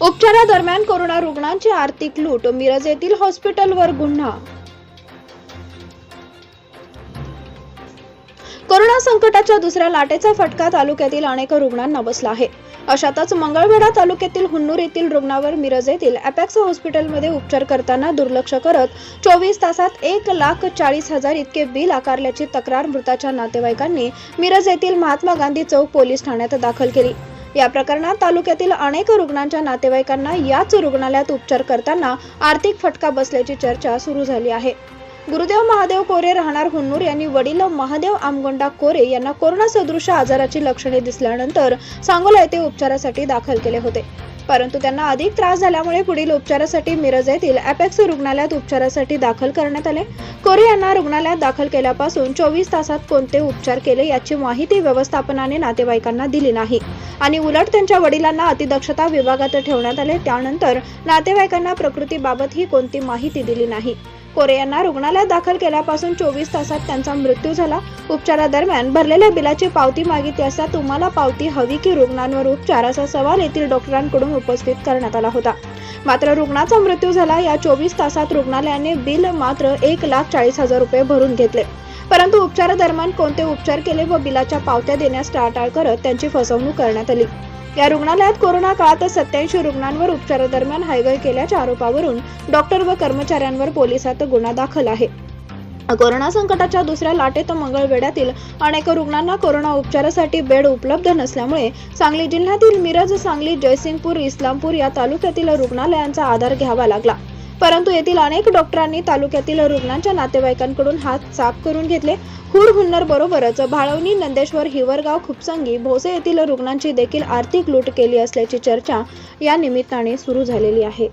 उपचारादरम्यान कोरोना रुग्णांची आर्थिक लूट मिरज येथील हॉस्पिटलवर गुन्हा. कोरोना संकटाच्या दुसऱ्या लाटेचा फटका तालुक्यातील अनेक रुग्णांना बसला आहे. अशातच मंगळवेढा तालुक्यातील हुन्नूर येथील रुग्णावर मिरज येथील अपॅक्स हॉस्पिटलमध्ये उपचार करताना दुर्लक्ष करत चोवीस तासात एक लाख चाळीस हजार इतके बिल आकारल्याची तक्रार मृताच्या नातेवाईकांनी मिरज येथील महात्मा गांधी चौक पोलीस ठाण्यात दाखल केली. या प्रकरणात तालुक्यातील अनेक रुग्णांच्या नातेवाईकांना याच रुग्णालयात उपचार करताना आर्थिक फटका बसल्याची चर्चा सुरू झाली आहे. गुरुदेव महादेव कोरे राहणार हुन्नूर यांनी वडील महादेव आमगोंडा कोरे यांना कोरोना सदृश आजाराची लक्षणे दिसल्यानंतर सांगोला येथे उपचारासाठी दाखल केले होते. परंतु त्यांना अधिक त्रास झाल्यामुळे पुढील उपचारासाठी मिरज येथील अपेक्स रुग्णालयात उपचारासाठी दाखल करण्यात आले. कोरे यांना रुग्णालयात दाखल केल्यापासून चोवीस तासात कोणते उपचार केले याची माहिती व्यवस्थापनाने नातेवाईकांना दिली नाही. आणि उलट त्यांच्या वडिलांना अतिदक्षता विभागात ठेवण्यात आले. त्यानंतर नातेवाईकांना प्रकृतीबाबत ही कोणती माहिती दिली नाही. कोरे यांना रुग्णालयात दाखल केल्यापासून चोवीस तासात त्यांचा मृत्यू झाला. उपचारादरम्यान भरलेल्या बिलाची पावती मागितली असता तुम्हाला पावती हवी की रुग्णांवर उपचार असा सवाल येथील डॉक्टरांकडून उपस्थित करण्यात आला होता. मात्र रुग्णाचा मृत्यू झाला. या चोवीस तासात रुग्णालयाने बिल मात्र एक लाख चाळीस हजार रुपये भरून घेतले. परंतु उपचारादरम्यान कोणते उपचार केले व बिलाच्या पावत्या देण्यास टाळाटाळ करत त्यांची फसवणूक करण्यात आली. या रुग्णालयात कोरोना काळात सत्याऐंशी रुग्णांवर उपचारादरम्यान हायगय केल्याच्या आरोपावरून डॉक्टर व कर्मचाऱ्यांवर पोलिसात गुन्हा दाखल आहे. कोरोना संकटाच्या दुसऱ्या लाटेत मंगळवेढ्यातील अनेक रुग्णांना कोरोना उपचारासाठी बेड उपलब्ध नसल्यामुळे सांगली जिल्ह्यातील मिरज सांगली जयसिंगपूर इस्लामपूर या तालुक्यातील रुग्णालयांचा आधार घ्यावा लागला. परंतु येथील अनेक डॉक्टरांनी तालुक्यातील रुग्णांच्या नातेवाईकांकडून हात साफ करून घेतले. हुड हुन्नर बरोबरच भाळवणी नंदेश्वर हिवरगाव खुपसंगी भोसे येथील रुग्णांची देखील आर्थिक लूट केली असल्याची चर्चा या निमित्ताने सुरू झालेली आहे.